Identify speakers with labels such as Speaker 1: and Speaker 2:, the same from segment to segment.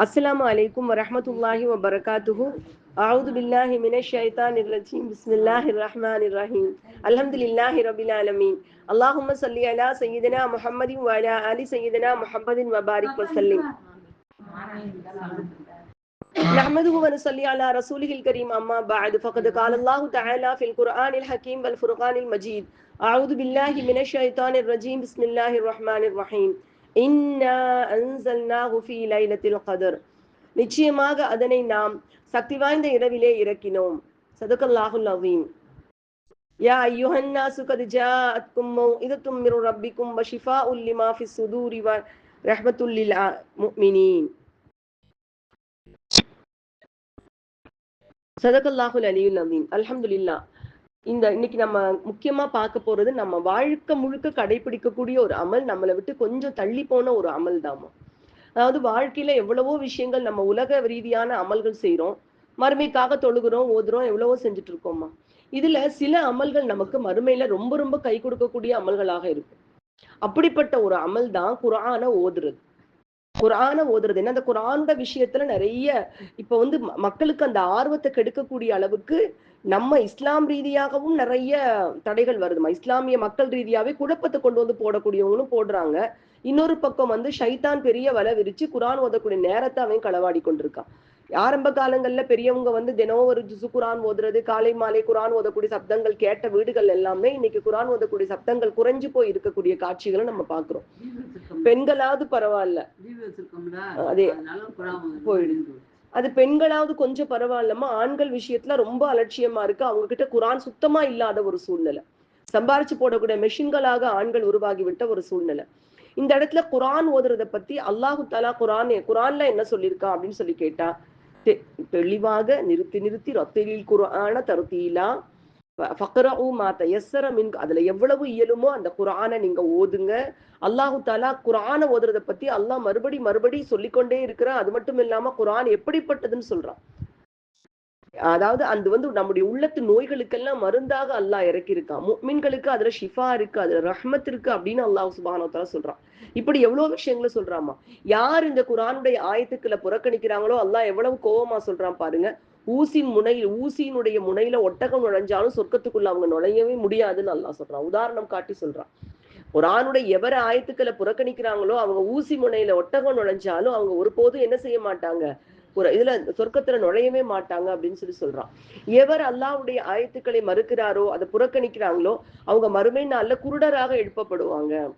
Speaker 1: السلام عليكم ورحمة الله وبركاته. أعوذ بالله من الشيطان الرجيم. بسم الله الرحمن الرحيم. الحمد لله رب العالمين. اللهم صل على سيدنا محمد وعلى آل سيدنا محمد وبارك وسلم. نحمده ونصلي على رسوله الكريم. أما بعد فقد قال الله تعالى في القرآن الحكيم والفرقان المجيد. أعوذ بالله من الشيطان الرجيم. بسم الله الرحمن الرحيم. நிச்சயமாக அதனை நாம் சக்தி வாய்ந்த இரவிலே இறக்கினோம். சதுக்கல்லாஹுல் அவீம் யா யுஹன்னா சுகது ஜா அத்கும் இதுத்தும் மிரு ரப்பிக்கும் வஷிஃபா உல்லிமா ஃபி சுதூரி வ ரஹ்மத்துல்லில் முக்மினீன் சதகல்லாஹுல் அலியுல் அமீன் அல்ஹம்துலில்லா இந்த இன்னைக்கு நம்ம முக்கியமா பார்க்க போறது நம்ம வாழ்க்கை முழுக்க கடைபிடிக்கக்கூடிய ஒரு அமல் நம்மளை விட்டு கொஞ்சம் தள்ளி போன ஒரு அமல் தாமா அதாவது வாழ்க்கையில எவ்வளவோ விஷயங்கள் நம்ம உலக ரீதியான அமல்கள் செய்யறோம் மறுமைக்காக தொழுகிறோம் ஓதுறோம் எவ்வளவோ செஞ்சுட்டு இருக்கோமா இதுல சில அமல்கள் நமக்கு மறுமையில ரொம்ப ரொம்ப கை கொடுக்கக்கூடிய அமல்களாக இருக்கும் அப்படிப்பட்ட ஒரு அமல் தான் குரான ஓதுறது. குரான ஓதுறது. என்ன அந்த குரானோட விஷயத்துல நிறைய இப்ப வந்து மக்களுக்கு அந்த ஆர்வத்தை கெடுக்கக்கூடிய அளவுக்கு நம்ம இஸ்லாம் ரீதியாகவும் நிறைய தடைகள் வருதுமா இஸ்லாமிய மக்கள் ரீதியாவே குழப்பத்தை கொண்டு வந்து போடக்கூடியவங்களும் போடுறாங்க. இன்னொரு பக்கம் வந்து ஷைத்தான் பெரிய வலை விரிச்சு குரான் ஓதக்கூடிய நேரத்தை அவன் களவாடி கொண்டிருக்கான் ஆரம்ப காலங்கள்ல பெரியவங்க வந்து தினம் ஒரு ஜுசு குரான் ஓதுறது காலை மாலை குரான் ஓதக்கூடிய சப்தங்கள் கேட்ட வீடுகள் எல்லாமே இன்னைக்கு குரான் ஓதக்கூடிய சப்தங்கள் குறைஞ்சு போய் இருக்கக்கூடிய காட்சிகளை நம்ம பாக்குறோம் பெண்களாவது பரவாயில்ல. அதே போயிடுது. அது பெண்களாவது கொஞ்சம் பரவாயில்லமா ஆண்கள் விஷயத்துல ரொம்ப அலட்சியமா இருக்கு. அவங்க கிட்ட குரான் சுத்தமா இல்லாத ஒரு சூழ்நிலை. சம்பாரிச்சு போடக்கூடிய மெஷின்களாக ஆண்கள் உருவாகி விட்ட ஒரு சூழ்நிலை. இந்த இடத்துல குரான் ஓதுறத பத்தி அல்லாஹு தாலா குரான் குரான்ல என்ன சொல்லியிருக்கா அப்படின்னு சொல்லி கேட்டா தெளிவாக நிறுத்தி நிறுத்தி ரத்திலில் குரான தருத்தீலா ஃபக்ரஉ மா தயஸ்ஸர மின் அதுல எவ்வளவு இயலுமோ அந்த குரானை நீங்க ஓதுங்க அல்லாஹு தாலா குரானை ஓதுறதை பத்தி அல்லாஹ் மறுபடி மறுபடி சொல்லிக்கொண்டே இருக்கிறான் அது மட்டும் இல்லாம குரான் எப்படிப்பட்டதுன்னு சொல்றான் அதாவது அந்த வந்து நம்முடைய உள்ளத்து நோய்களுக்கெல்லாம் மருந்தாக அல்லாஹ் இறக்கியிருக்கான். மீன்களுக்கு அதுல ஷிஃபா இருக்கு அதுல ரஹ்மத் இருக்கு அப்படின்னு அல்லாஹ் சுபானோத்தால சொல்றான். இப்படி எவ்வளவு விஷயங்களை சொல்றாமா யார் இந்த குரானுடைய ஆயத்துக்களை புறக்கணிக்கிறாங்களோ அல்லாஹ் எவ்வளவு கோபமா சொல்றான் பாருங்க. ஊசின் முனையில் ஊசியினுடைய முனையில ஒட்டகம் நுழைஞ்சாலும் சொர்க்கத்துக்குள்ள அவங்க நுழையவே முடியாதுன்னு அல்லாஹ் சொல்றான். உதாரணம் காட்டி சொல்றான். குரானுடைய எவர ஆயத்துக்களை புறக்கணிக்கிறாங்களோ அவங்க ஊசி முனையில ஒட்டகம் நுழைஞ்சாலும் அவங்க ஒருபோதும் என்ன செய்ய மாட்டாங்க? ஒரு இதுல சொர்க்கத்துல நுழையவே மாட்டாங்க அப்படின்னு சொல்லி சொல்றான். எவர் அல்லாவுடைய ஆயத்துக்களை மறுக்கிறாரோ அதை புறக்கணிக்கிறாங்களோ அவங்க மறுமை நாள்ல குருடராக எழுப்பப்படுவாங்க.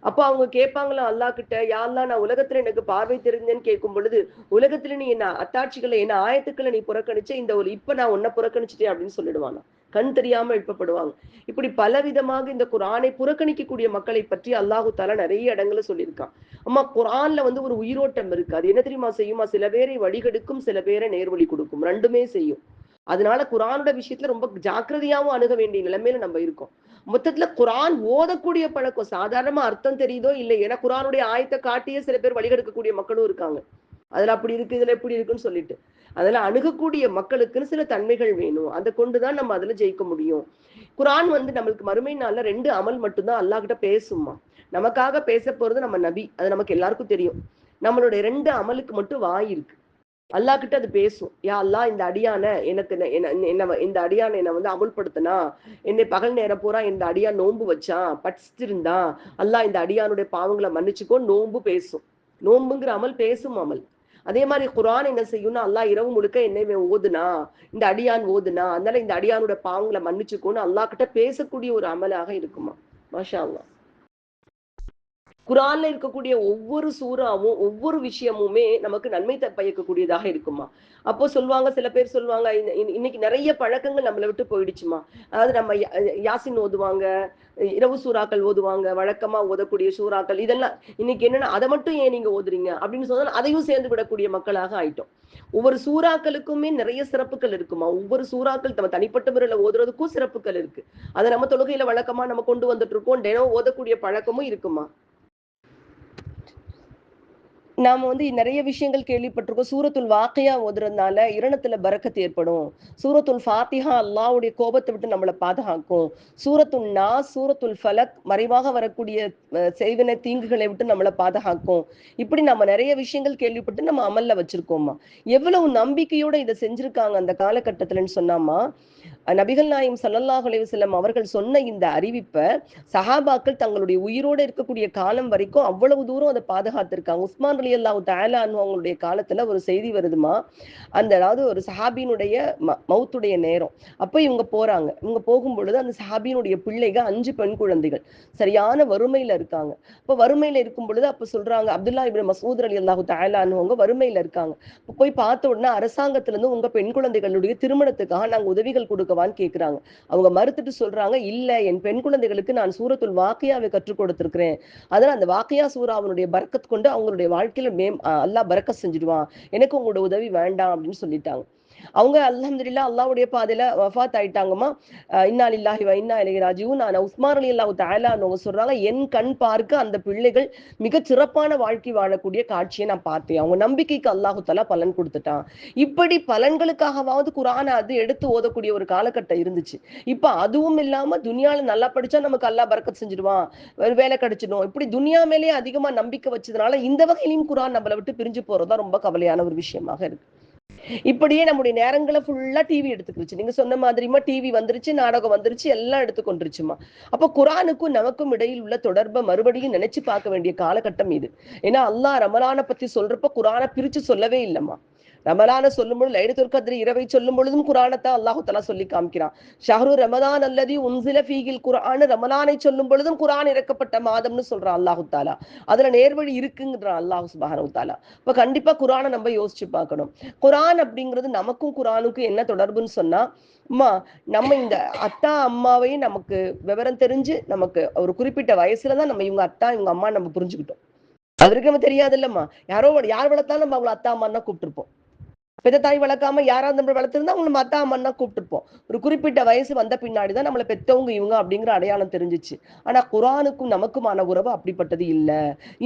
Speaker 1: அப்போ அவங்க கேட்பாங்களா அல்லா கிட்ட யாரெல்லாம் நான் உலகத்துல எனக்கு பார்வை தெரிஞ்சேன்னு கேட்கும் பொழுது உலகத்துல நீ என்ன அத்தாட்சிகளை என்ன ஆயத்துக்களை நீ புறக்கணிச்ச இந்த ஒரு இப்ப நான் உன்னை புறக்கணிச்சிட்டேன் அப்படின்னு சொல்லிடுவானா கண் தெரியாம எழுப்பப்படுவாங்க. இப்படி பல விதமாக இந்த குரானை புறக்கணிக்கக்கூடிய மக்களை பற்றி அல்லாஹு தாலா நிறைய இடங்களை சொல்லியிருக்கான். அம்மா குரான்ல வந்து ஒரு உயிரோட்டம் இருக்கு. அது என்ன தெரியுமா செய்யுமா? சில பேரை வழிகெடுக்கும் சில பேரை நேர்வழி கொடுக்கும். ரெண்டுமே செய்யும். அதனால குரானோட விஷயத்துல ரொம்ப ஜாக்கிரதையாவும் அணுக வேண்டிய நிலைமையில நம்ம இருக்கோம். மொத்தத்துல குரான் ஓதக்கூடிய பழக்கம் சாதாரணமா அர்த்தம் தெரியுதோ இல்லை ஏன்னா குரானுடைய ஆயத்தை காட்டியே சில பேர் வழிகெடுக்கக்கூடிய மக்களும் இருக்காங்க. அதுல அப்படி இருக்கு இதுல எப்படி இருக்குன்னு சொல்லிட்டு. அதுல அணுகக்கூடிய மக்களுக்குன்னு சில தன்மைகள் வேணும். அதை கொண்டுதான் நம்ம அதுல ஜெயிக்க முடியும். குரான் வந்து நம்மளுக்கு மறுமை நாள்ல ரெண்டு அமல் மட்டும்தான் அல்லாஹ்கிட்ட பேசுமா நமக்காக பேச போறது நம்ம நபி. அது நமக்கு எல்லாருக்கும் தெரியும். நம்மளுடைய ரெண்டு அமலுக்கு மட்டும் வாய் இருக்கு. அல்லா கிட்ட அது பேசும். யா அல்லா இந்த அடியான எனக்கு என்ன இந்த அடியான என்னை வந்து அமுல்படுத்தினா என்னை பகல் நேரம் பூரா இந்த அடியா நோன்பு வச்சான் பட்சிருந்தான் அல்லா இந்த அடியானுடைய பாவங்களை மன்னிச்சுக்கோ. நோன்பு பேசும். நோன்புங்கிற அமல் பேசும் அமல். அதே மாதிரி குரான் என்ன செய்யும்னா அல்லா இரவு முழுக்க என்னை ஓதுனா இந்த அடியான் ஓதுனா அதனால இந்த அடியானோட பாவங்களை மன்னிச்சுக்கோன்னு அல்லா கிட்ட பேசக்கூடிய ஒரு அமலாக இருக்குமா? மாஷா அல்லா குரான்ல இருக்கக்கூடிய ஒவ்வொரு சூறாவும் ஒவ்வொரு விஷயமுமே நமக்கு நன்மை பயக்கக்கூடியதாக இருக்குமா? அப்போ சொல்லுவாங்க சில பேர் சொல்லுவாங்க இன்னைக்கு நிறைய பழக்கங்கள் நம்மளை விட்டு போயிடுச்சுமா? அதாவது நம்ம யாசின் ஓதுவாங்க இரவு சூறாக்கள் ஓதுவாங்க வழக்கமா ஓதக்கூடிய சூறாக்கள் இதெல்லாம் இன்னைக்கு என்னன்னா அதை மட்டும் ஏன் நீங்க ஓதுறீங்க? அப்படின்னு சொன்னால் அதையும் சேர்ந்து விடக்கூடிய மக்களாக ஆயிட்டோம். ஒவ்வொரு சூறாக்களுக்குமே நிறைய சிறப்புகள் இருக்குமா? ஒவ்வொரு சூறாக்கள் நம்ம தனிப்பட்ட முறையில ஓதுறதுக்கும் சிறப்புகள் இருக்கு. அதை நம்ம தொழுகையில வழக்கமா நம்ம கொண்டு வந்துட்டு இருக்கோம் தினம் ஓதக்கூடிய பழக்கமும் இருக்குமா? நாம வந்து நிறைய விஷயங்கள் கேள்விப்பட்டிருக்கோம். சூரத்துல் வாக்கையா ஓதுறதுனால இரணத்துல பறக்கத்து ஏற்படும். சூரத்துல் ஃபாத்திஹா அல்லாவுடைய கோபத்தை விட்டு நம்மளை பாதுகாக்கும். சூரத்துல் நா சூரத்துல் ஃபலக் மறைவாக வரக்கூடிய அஹ், செய்வன தீங்குகளை விட்டு நம்மளை பாதுகாக்கும். இப்படி நம்ம நிறைய விஷயங்கள் கேள்விப்பட்டு நம்ம அமல்ல வச்சிருக்கோமா எவ்வளவு நம்பிக்கையோட இதை செஞ்சிருக்காங்க அந்த காலகட்டத்துலன்னு சொன்னாமா நபிகள் நாயம் சல்லல்லாஹ் அலைவசல்லம் அவர்கள் சொன்ன இந்த அறிவிப்பை சஹாபாக்கள் தங்களுடைய உயிரோட இருக்கக்கூடிய காலம் வரைக்கும் அவ்வளவு தூரம் அதை பாதுகாத்திருக்காங்க. உஸ்மான் அலி அல்லாஹு தயாலான்னு அவங்களுடைய காலத்துல ஒரு செய்தி வருதுமா? அந்த அதாவது ஒரு சஹாபியினுடைய மவுத்துடைய நேரம். அப்ப இவங்க போறாங்க. இவங்க போகும் பொழுது அந்த சஹாபியினுடைய பிள்ளைகள் அஞ்சு பெண் குழந்தைகள். சரியான வறுமையில இருக்காங்க. அப்ப வறுமையில இருக்கும் பொழுது அப்ப சொல்றாங்க அப்துல்லா இப்னு மசூத் அலி அல்லாஹு தயாலான்னு வறுமையில இருக்காங்க. போய் பார்த்த உடனே அரசாங்கத்துல இருந்து உங்க பெண் குழந்தைகளுடைய திருமணத்துக்காக நாங்க உதவிகள் கொடுக்கவான்னு கேக்குறாங்க. அவங்க மறுத்துட்டு சொல்றாங்க இல்ல என் பெண் குழந்தைகளுக்கு நான் சூரத்துள் வாக்கையாவை கற்றுக் கொடுத்திருக்கிறேன். அதனால அந்த வாக்கையா சூரா அவனுடைய பறக்கத்து கொண்டு அவங்களுடைய வாழ்க்கையில மேம் அல்லா அல்லாஹ் செஞ்சிடுவான் செஞ்சுடுவான். எனக்கு உங்களோட உதவி வேண்டாம் அப்படின்னு சொல்லிட்டாங்க. அவங்க அலமதுல்லா அல்லாஹ்வுடைய பாதையில வஃபாத் ஆயிட்டாங்கம்மா இன்னா லில்லாஹி இன்னா இலைஹி நான் உஸ்மான் அலி அல்லாஹ் தஆலா அவங்க சொல்றாங்க என் கண் பார்க்க அந்த பிள்ளைகள் மிக சிறப்பான வாழ்க்கை வாழக்கூடிய காட்சியை நான் பார்த்தேன். அவங்க நம்பிக்கைக்கு அல்லாஹு தலா பலன் கொடுத்துட்டான். இப்படி பலன்களுக்காகவாவது குரான அது எடுத்து ஓதக்கூடிய ஒரு காலகட்டம் இருந்துச்சு. இப்ப அதுவும் இல்லாம துனியால நல்லா படிச்சா நமக்கு அல்லா பறக்கத் செஞ்சிடுவான். வேலை கிடைச்சிடும் இப்படி துனியா மேலேயே அதிகமா நம்பிக்கை வச்சதுனால இந்த வகையிலையும் குரான் நம்மளை விட்டு பிரிஞ்சு போறதா ரொம்ப கவலையான ஒரு விஷயமாக இருக்கு. இப்படியே நம்முடைய நேரங்களை ஃபுல்லா டிவி எடுத்துக்கிருச்சு. நீங்க சொன்ன மாதிரிமா டிவி வந்துருச்சு நாடகம் வந்துருச்சு எல்லாம் எடுத்துக்கொண்டுருச்சுமா அப்ப குரானுக்கும் நமக்கும் இடையில் உள்ள தொடர்பை மறுபடியும் நினைச்சு பார்க்க வேண்டிய காலகட்டம் இது. ஏன்னா அல்லாஹ் ரமலான பத்தி சொல்றப்ப குரானை பிரிச்சு சொல்லவே இல்லம்மா. ரமலான சொல்லும் பொழுது லைலத்துல் கத்ரி இரவை சொல்லும் பொழுதும் குரானத்தை அல்லாஹு தலா சொல்லி காமிக்கிறான். ஷஹரு ரமதான் அல்லது உன்சில ஃபீகில் குரான் ரமலானை சொல்லும் பொழுதும் குரான் இறக்கப்பட்ட மாதம்னு சொல்றான் அல்லாஹு தாலா அதுல நேர்வழி இருக்குங்கிறான் அல்லாஹு சுபஹானஹு தாலா இப்ப கண்டிப்பா குரானை நம்ம யோசிச்சு பார்க்கணும். குரான் அப்படிங்கிறது நமக்கும் குரானுக்கும் என்ன தொடர்புன்னு சொன்னா அம்மா நம்ம இந்த அத்தா அம்மாவையும் நமக்கு விவரம் தெரிஞ்சு நமக்கு ஒரு குறிப்பிட்ட வயசுல தான் நம்ம இவங்க அத்தா இவங்க அம்மா நம்ம புரிஞ்சுக்கிட்டோம். அது வரைக்கும் நம்ம தெரியாது இல்லம்மா யாரோ யார் வளர்த்தாலும் நம்ம அவங்கள அத்தா அம்மா தான் கூப்பிட்டுருப்போம். பெத்த தாய் வளர்க்காம யாராவது நம்மளை வளர்த்துருந்தா அவங்களை மத்தா அம்மன்னா கூப்பிட்டுருப்போம். ஒரு குறிப்பிட்ட வயசு வந்த பின்னாடி தான் நம்மளை பெத்தவங்க இவங்க அப்படிங்கிற அடையாளம் தெரிஞ்சிச்சு. ஆனா குரானுக்கும் நமக்குமான உறவு அப்படிப்பட்டது இல்ல.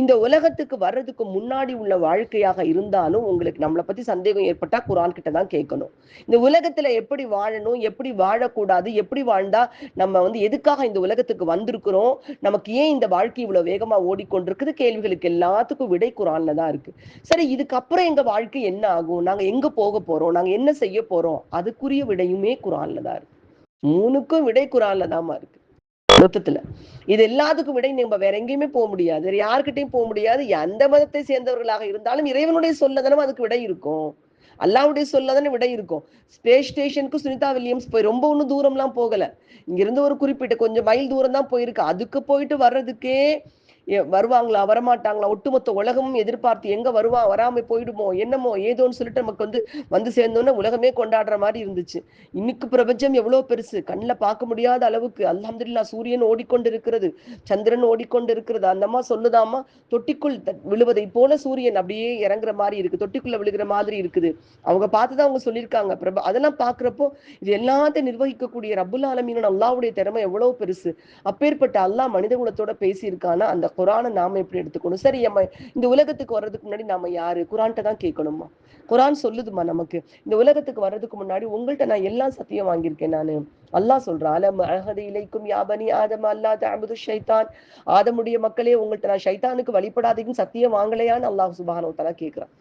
Speaker 1: இந்த உலகத்துக்கு வர்றதுக்கு முன்னாடி உள்ள வாழ்க்கையாக இருந்தாலும் உங்களுக்கு நம்மளை பத்தி சந்தேகம் ஏற்பட்டா குரான் கிட்ட தான் கேட்கணும். இந்த உலகத்துல எப்படி வாழணும் எப்படி வாழக்கூடாது எப்படி வாழ்ந்தா நம்ம வந்து எதுக்காக இந்த உலகத்துக்கு வந்திருக்கிறோம் நமக்கு ஏன் இந்த வாழ்க்கை இவ்வளவு வேகமா ஓடிக்கொண்டிருக்குது? கேள்விகளுக்கு எல்லாத்துக்கும் விடை குரான்ல தான் இருக்கு. சரி இதுக்கப்புறம் எங்க வாழ்க்கை என்ன ஆகும்? நாங்க எங்க எங்க போக போறோம்? நாங்க என்ன செய்ய போறோம்? அதுக்குரிய விடையுமே குரான்ல தான் இருக்கு. மூணுக்கும் விடை குரான்ல தாம்மா இருக்கு. மொத்தத்துல. இது எல்லாத்துக்கும் விடை நம்ம வேற எங்கேயுமே போக முடியாது. வேற யார்கிட்டயும் போக முடியாது. எந்த மதத்தை சேர்ந்தவர்களாக இருந்தாலும் இறைவனுடைய சொல்லதானே அதுக்கு விடை இருக்கும். அல்லாவுடைய சொல்லதானே விடை இருக்கும். ஸ்பேஸ் ஸ்டேஷனுக்கு சுனிதா வில்லியம்ஸ் போய் ரொம்ப ஒன்றும் தூரம்லாம் போகல. இங்கிருந்து ஒரு குறிப்பிட்ட கொஞ்சம் மைல் தூரம் தான் போயிருக்கு. அதுக்கு போயிட்டு வர்றதுக்கே வருவாங்களா? வரமாட்டாங்களா? ஒட்டுமொத்த உலகமும் எதிர்பார்த்து எங்க வருவா? வராம போயிடுமோ? என்னமோ? ஏதோன்னு சொல்லிட்டு நமக்கு வந்து வந்து சேர்ந்தோன்னே உலகமே கொண்டாடுற மாதிரி இருந்துச்சு. இன்னைக்கு பிரபஞ்சம் எவ்வளவு பெருசு. கண்ணில் பார்க்க முடியாத அளவுக்கு. அல்ஹம்துல்லா சூரியன் ஓடிக்கொண்டு இருக்கிறது சந்திரன் ஓடிக்கொண்டு இருக்கிறது அந்தம்மா சொல்லுதாம்மா தொட்டிக்குள் த- விழுவதை போல சூரியன் அப்படியே இறங்குற மாதிரி இருக்கு. தொட்டிக்குள்ள விழுகிற மாதிரி இருக்குது. அவங்க பார்த்துதான் அவங்க சொல்லியிருக்காங்க. பிரப அதெல்லாம் பாக்குறப்போ இது எல்லாத்தையும் நிர்வகிக்கக்கூடிய ரபுல் ஆலமீனன் அல்லாவுடைய திறமை எவ்வளவு பெருசு. அப்பேற்பட்ட அல்லாஹ் மனித குலத்தோட பேசியிருக்கானா அந்த குரானை நாம எப்படி எடுத்துக்கணும்? சரி நம்ம இந்த உலகத்துக்கு வர்றதுக்கு முன்னாடி நாம யாரு? குரான்கிட்ட தான் கேட்கணுமா? குரான் சொல்லுதுமா நமக்கு? இந்த உலகத்துக்கு வர்றதுக்கு முன்னாடி உங்கள்ட்ட நான் எல்லா சத்தியம் வாங்கியிருக்கேன் நானு. அல்லாஹ் சொல்றான் அலம் அழகது இலைக்கும் யாபனி ஆதம் அல்லா தஅபுது ஷைத்தான். ஆதமுடைய மக்களே உங்கள்ட்ட நான் ஷைத்தானுக்கு வழிபடாதீங்கன்னு சத்தியம் வாங்கலையான்னு அல்லாஹ் சுப்ஹானஹு வ கேக்குறான்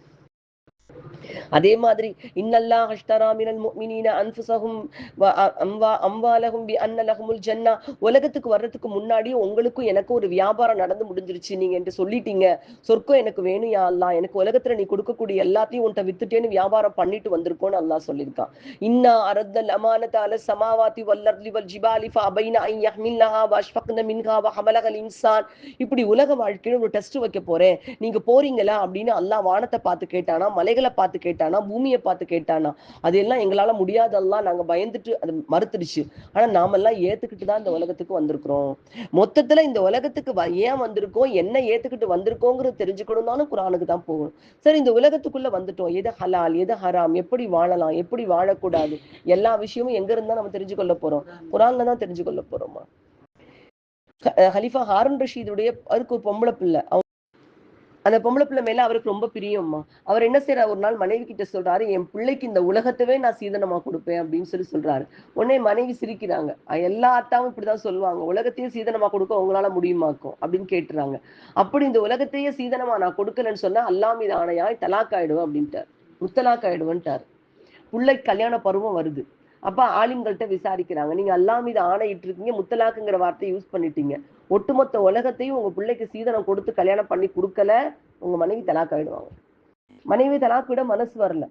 Speaker 1: அதே மாதிரி இன்னல்லா ஹஷ்டரா மினல் முஃமினீன அன்ஃபுஸஹும் வ அம்வா அம்வாலஹும் பி அன்னலஹுமுல் ஜன்னா. உலகத்துக்கு வர்றதுக்கு முன்னாடி உங்களுக்கும் எனக்கும் ஒரு வியாபாரம் நடந்து முடிஞ்சிருச்சு நீங்க என்று சொல்லிட்டீங்க. சொர்க்கம் எனக்கு வேணும் யா அல்லா எனக்கு உலகத்துல நீ கொடுக்கக்கூடிய எல்லாத்தையும் உன்ட்ட வித்துட்டேன்னு வியாபாரம் பண்ணிட்டு வந்திருக்கோன்னு அல்லாஹ் சொல்லியிருக்கான். இன்னா அரத்தல் அமானத சமாவாத்தி வல்லர்லி வல் ஜிபாலி ஃபஅபைன ஐ யஹ்மில்லஹா வஅஷ்ஃபக்ன மின்ஹா வஹமலகல் இன்சான். இப்படி உலக வாழ்க்கையில ஒரு டெஸ்ட் வைக்க போறேன். நீங்க போறீங்களா அப்படின்னு அல்லாஹ் வானத்தை பார்த்து கேட்டானா மலைகளை பார்த்து கேட்டானா பூமியை பார்த்து கேட்டானா. அதெல்லாம் எங்களால முடியாதெல்லாம் நாங்க பயந்துட்டு அது மறுத்துடுச்சு. ஆனா நாமெல்லாம் ஏத்துக்கிட்டு தான் இந்த உலகத்துக்கு வந்திருக்கிறோம். மொத்தத்துல இந்த உலகத்துக்கு ஏன் வந்திருக்கோம்? என்ன ஏத்துக்கிட்டு வந்திருக்கோங்கிறது தெரிஞ்சுக்கணும்னாலும் குரானுக்கு தான் போகணும். சரி இந்த உலகத்துக்குள்ள வந்துட்டோம். எது ஹலால் எது ஹராம் எப்படி வாழலாம் எப்படி வாழக்கூடாது? எல்லா விஷயமும் எங்க இருந்தா நம்ம தெரிஞ்சு கொள்ள போறோம்? குரான்ல தான் தெரிஞ்சு கொள்ள போறோமா ஹ- ஹலிஃபா ரஷீதுடைய அதுக்கு ஒரு பொம்பளை பிள்ளை. அவங்க அந்த பொம்பளை பிள்ளை மேல அவருக்கு ரொம்ப பிரியம்மா. அவர் என்ன செய்யறாரு ஒரு நாள் மனைவி கிட்ட சொல்றாரு என் பிள்ளைக்கு இந்த உலகத்தவே நான் சீதனமா கொடுப்பேன் அப்படின்னு சொல்லி சொல்றாரு. உடனே மனைவி சிரிக்கிறாங்க. எல்லா அத்தாவும் இப்படிதான் சொல்லுவாங்க. உலகத்தையே சீதனமா கொடுக்க உங்களால முடியுமாக்கும் அப்படின்னு கேட்டுறாங்க. அப்படி இந்த உலகத்தையே சீதனமா நான் கொடுக்கலன்னு சொன்னா அல்லா மீது ஆணையாய் தலாக் ஆயிடுவேன் அப்படின்ட்டார். முத்தலாக் ஆயிடுவேன்ட்டார். பிள்ளை கல்யாண பருவம் வருது. அப்ப ஆலிம்கள்ட்ட விசாரிக்கிறாங்க. நீங்க அல்லா மீது ஆணையிட்டு இருக்கீங்க முத்தலாக்குங்கிற வார்த்தையை யூஸ் பண்ணிட்டீங்க. ஒட்டுமொத்த உலகத்தையும் உங்க பிள்ளைக்கு சீதனம் கொடுத்து கல்யாணம் பண்ணி கொடுக்கல உங்க மனைவி தலாக் ஆயிடுவாங்க. மனைவி தலாக் விட மனசு வரல.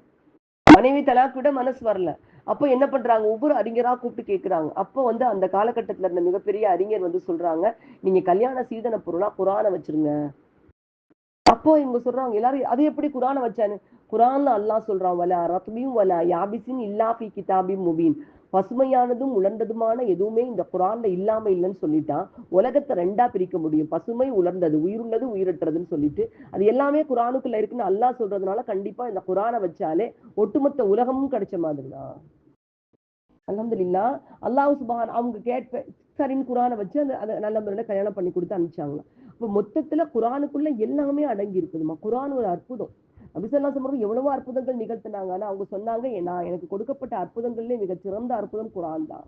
Speaker 1: மனைவி தலாக் விட மனசு வரல. அப்போ என்ன பண்றாங்க? ஒவ்வொரு அறிஞரா கூப்பிட்டு கேட்கிறாங்க அப்போ வந்து அந்த காலகட்டத்துல இருந்த மிகப்பெரிய அறிஞர் வந்து சொல்றாங்க நீங்க கல்யாண சீதன பொருளா குரானை வச்சிருங்க. அப்போ இவங்க சொல்றாங்க எல்லாரும் அது எப்படி குரானை வச்சானு? குரான்ல அல்லாஹ் சொல்றான் வல ரத்மியும் வல யாபிசின் இல்லாபி கிதாபி கிதாபின் முபீன். பசுமையானதும் உலர்ந்ததுமான எதுவுமே இந்த குரான்ல இல்லாம இல்லைன்னு சொல்லிட்டா உலகத்தை ரெண்டா பிரிக்க முடியும். பசுமை உலர்ந்தது உயிருள்ளது உயிரற்றதுன்னு சொல்லிட்டு அது எல்லாமே குரானுக்குள்ள இருக்குன்னு அல்லாஹ் சொல்றதுனால கண்டிப்பா இந்த குரானை வச்சாலே ஒட்டுமொத்த உலகமும் கிடைச்ச மாதிரிதான். அல்ஹம்துலில்லா அல்லாஹ் சுபான் அவங்க கேட்ப சரின்னு குரானை வச்சு அந்த அதை நல்ல முறையில கல்யாணம் பண்ணி கொடுத்து அனுப்பிச்சாங்க. இப்போ மொத்தத்துல குரானுக்குள்ள எல்லாமே அடங்கி இருக்குதுமா குரான் ஒரு அற்புதம். அபிசல்லா சொல்றது எவ்வளவோ அற்புதங்கள் நிகழ்த்தினாங்க. ஆனா அவங்க சொன்னாங்க நான் எனக்கு கொடுக்கப்பட்ட அற்புதங்கள்லேயே மிகச் சிறந்த அற்புதம் குரான் தான்.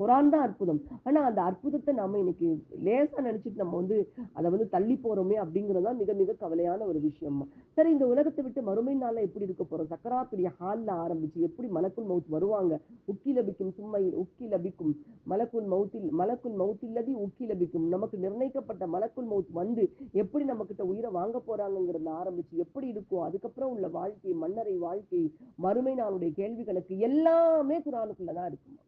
Speaker 1: குரான் தான் அற்புதம். ஆனா அந்த அற்புதத்தை நாம இன்னைக்கு லேசா நினைச்சிட்டு நம்ம வந்து அதை வந்து தள்ளி போறோமே அப்படிங்கிறது தான் மிக மிக கவலையான ஒரு விஷயம் சரி இந்த உலகத்தை விட்டு மறுமை நாள்ல எப்படி இருக்க போறோம்? சக்கராத்துடைய ஹால்ல ஆரம்பிச்சு எப்படி மலக்குள் மவுத் வருவாங்க? உக்கி லபிக்கும் சும்மை உக்கி லபிக்கும். மலக்குள் மவுத்தில் மலக்குள் மவுத்தில்லதி உக்கி லபிக்கும். நமக்கு நிர்ணயிக்கப்பட்ட மலக்குள் மவுத் வந்து எப்படி நம்ம கிட்ட உயிரை வாங்க போறாங்கிறத ஆரம்பிச்சு எப்படி இருக்கும்? அதுக்கப்புறம் உள்ள வாழ்க்கை மன்னரை வாழ்க்கை மறுமை நாளுடைய கேள்விகளுக்கு எல்லாமே குரானுக்குள்ளதான் இருக்குமா?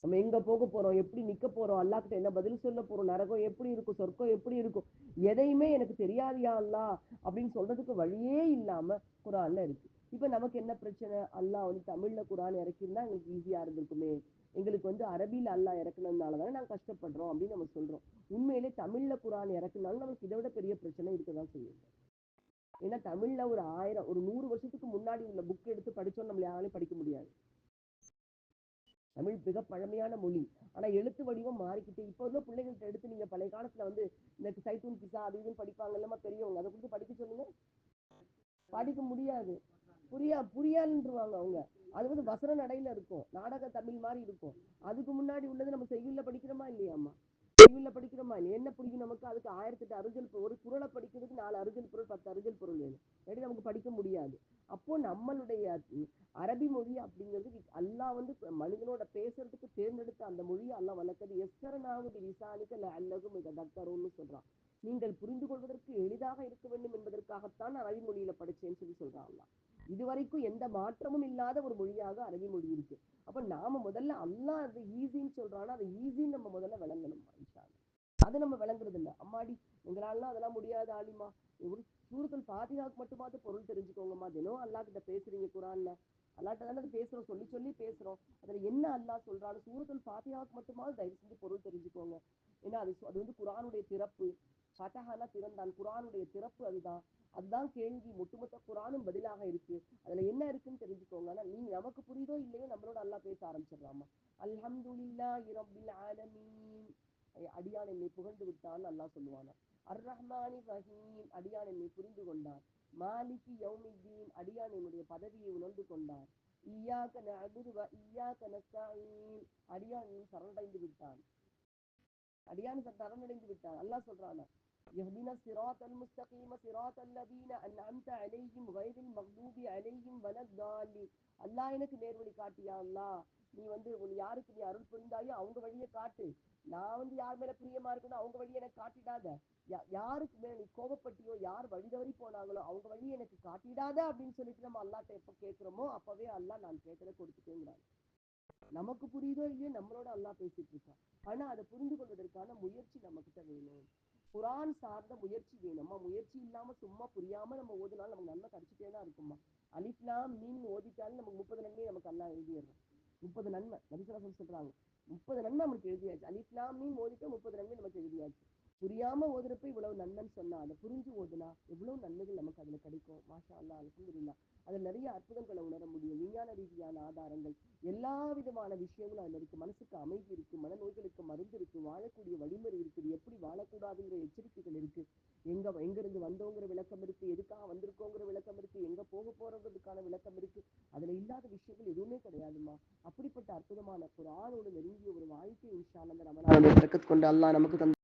Speaker 1: நம்ம எங்க போக போறோம்? எப்படி நிக்க போறோம்? அல்லாஹ் கிட்ட என்ன பதில் சொல்ல போறோம்? நரகம் எப்படி இருக்கும்? சொர்க்கம் எப்படி இருக்கும்? எதையுமே எனக்கு தெரியாதியா அல்லாஹ்? அப்படின்னு சொல்றதுக்கு வழியே இல்லாம குரான்ல இருக்கு. இப்ப நமக்கு என்ன பிரச்சனை? அல்லாஹ் வந்து தமிழ்ல குரான் இறக்கிருந்தா எங்களுக்கு ஈஸியா இருந்திருக்குமே. எங்களுக்கு வந்து அரபியில அல்லாஹ் இறக்குனதுனால தானே நாங்க கஷ்டப்படுறோம் அப்படின்னு நம்ம சொல்றோம். உண்மையிலே தமிழ்ல குரான் இறக்குனாலும் நமக்கு இதை விட பெரிய பிரச்சனை இருக்கதான் செய்யும். ஏன்னா தமிழ்ல ஒரு ஆயிரம் ஒரு நூறு வருஷத்துக்கு முன்னாடி உள்ள புக் எடுத்து படிச்சோம் நம்மள யாராலையும் படிக்க முடியாது. தமிழ் மிக பழமையான மொழி. ஆனா எழுத்து வடிவம் மாறிக்கிட்டு இப்போ உள்ள பிள்ளைகள்கிட்ட எடுத்து நீங்க பழைய காலத்துல வந்து இந்த சைத்தூன் பிசா அது இதுன்னு படிப்பாங்க இல்லாம பெரியவங்க. அதை கொடுத்து படிக்க சொல்லுங்க. படிக்க முடியாது. புரியா புரியாதுன்றவாங்க அவங்க. அது வந்து வசன நடையில இருக்கும். நாடக தமிழ் மாதிரி இருக்கும். அதுக்கு முன்னாடி உள்ளது நம்ம செய்யுள்ள படிக்கிறோமா இல்லையாமா செய்யுள்ல படிக்கிறோமா இல்லையா என்ன பிடிக்கும் நமக்கு அதுக்கு ஆயிரத்தெட்டு அருகல் ஒரு குரலை படிக்கிறதுக்கு நாலு அருகல் பொருள் பத்து அருகல் பொருள் வேணும். எப்படி நமக்கு படிக்க முடியாது. அப்போ நம்மளுடைய அரபி மொழி அப்படிங்கிறது அல்லாஹ் வந்து மனிதனோட பேசுறதுக்கு தேர்ந்தெடுத்த அந்த மொழியை அல்லாஹ் வளர்க்கது எஸ்தரனாவது விசாலிக்க அல்லகும் மிக தக்கரும்னு சொல்றான். நீங்கள் புரிந்து கொள்வதற்கு எளிதாக இருக்க வேண்டும் என்பதற்காகத்தான் நான் அரபி மொழியில படிச்சேன்னு சொல்லி சொல்றான் அல்லாஹ். இதுவரைக்கும் எந்த மாற்றமும் இல்லாத ஒரு மொழியாக அரபி மொழி இருக்கு. அப்ப நாம முதல்ல அல்லாஹ் அது ஈஸின்னு சொல்றான்னா அது ஈஸின்னு நம்ம முதல்ல விளங்கணும் இன்ஷா அல்லாஹ். அது நம்ம விளங்குறது இல்ல அம்மாடி எங்களாலாம் அதெல்லாம் முடியாது ஆலிமா ஒரு சூரத்தில் பாதுகாப்பு மட்டுமாவது பொருள் தெரிஞ்சுக்கோங்கம்மா தினம் அல்லாஹ் கிட்ட பேசுறீங்க குரான்ல. அல்லாட்ட தானே அது பேசுறோம். சொல்லி சொல்லி பேசுறோம். அதுல என்ன அல்லாஹ் சொல்றான்னு சூரத்தில் பாத்தியாவுக்கு மட்டுமாவது தயவு செஞ்சு பொருள் தெரிஞ்சுக்கோங்க. ஏன்னா அது அது வந்து குரானுடைய திறப்பு. ஃபதஹானா திறந்தான். குரானுடைய திறப்பு அதுதான். அதுதான் கேள்வி. ஒட்டுமொத்த குரானும் பதிலாக இருக்கு. அதுல என்ன இருக்குன்னு தெரிஞ்சுக்கோங்க. ஆனா நீ நமக்கு புரியுதோ இல்லையோ நம்மளோட அல்லாஹ் பேச ஆரம்பிச்சிடலாமா? அல்ஹம்துலில்லாஹி ஆலமீன். அடியான் என்னை புகழ்ந்து விட்டான்னு அல்லாஹ் சொல்லுவானா. அர் ரஹ்மானி ரஹீம். அடியான் என்னை புரிந்து கொண்டான் மாலிகி யௌமித்தீன் அடியான் என்னுடைய பதவியை உணர்ந்து கொண்டான் ஈயாக்க நஅபுது வ ஈயாக்க நஸ்தஈன் அடியான் நீ சரணடைந்து விட்டான் அடியான் ச- சரணடைந்து விட்டான் அல்லாஹ் சொல்றானா يهدنا الصراط المستقيم صراط الذين أنعمت عليهم غير المغضوب عليهم ولا الضالين அல்லாஹ் எனக்கு நேர்வழி காட்டியா அல்லாஹ் நீ வந்து உன் யாருக்கு நீ அருள் புரிந்தாயோ அவங்க வழியை காட்டு நான் வந்து யார் மேல பிரியமா இருக்கணும் அவங்க வழியை எனக்கு காட்டிடாத யா- யாருக்கு மேல நீ கோபப்பட்டியோ யார் வழி தவறி போனாங்களோ அவங்க வழியை எனக்கு காட்டிடாத அப்படின்னு சொல்லிட்டு நம்ம அல்லாட்ட எப்ப கேட்கிறோமோ அப்பவே அல்லாஹ் நான் கேட்கறத கொடுத்துட்டேங்கிறாங்க. நமக்கு புரியுதோ இல்லையோ நம்மளோட அல்லாஹ் பேசிட்டு இருக்கான். ஆனா அதை புரிந்து கொள்வதற்கான முயற்சி நம்ம கிட்ட வேணும். குரான் சார்ந்த முயற்சி வேணுமா முயற்சி இல்லாம சும்மா புரியாம நம்ம ஓதுனாலும் நமக்கு நன்மை கிடைச்சிட்டே தான் இருக்குமா அலிஃப்லாம் மீன் ஓதிட்டாலும் நமக்கு முப்பது நன்மையை நமக்கு அல்லாஹ் எழுதிடுறோம் முப்பது நன்மை. நபிசலாசம் சொல்றாங்க. முப்பது நன்மை நமக்கு எழுதியாச்சு. அலிஃப்லாம் மீன் ஓதிட்டு முப்பது நன்மை நமக்கு எழுதியாச்சு. புரியாம ஓதுறப்ப இவ்வளவு நன்மைன்னு சொன்னா அதை புரிஞ்சு ஓதுனா எவ்வளவு நன்மைகள் நமக்கு அதுல கிடைக்கும். மாஷா அல்லாஹ் அலமதுல்லா அதுல நிறைய அற்புதங்களை உணர முடியும். விஞ்ஞான ரீதியான ஆதாரங்கள் எல்லா விதமான விஷயங்களும் அதுல இருக்கு. மனசுக்கு அமைதி இருக்கு மனநோய்களுக்கு மருந்து இருக்கு வாழக்கூடிய வழிமுறை இருக்குது எப்படி வாழக்கூடாதுங்கிற எச்சரிக்கைகள் இருக்கு. எங்க எங்கிருந்து வந்தோங்கிற விளக்கம் இருக்கு எதுக்காக வந்திருக்கோங்கிற விளக்கம் இருக்கு எங்க போக போறதுக்கான விளக்கம் இருக்கு. அதுல இல்லாத விஷயங்கள் எதுவுமே கிடையாதுமா? அப்படிப்பட்ட அற்புதமான குரானோடு நெருங்கிய ஒரு வாழ்க்கை இன்ஷா அல்லாஹ் நம்ம கொண்டு அல்லா நமக்கு தந்த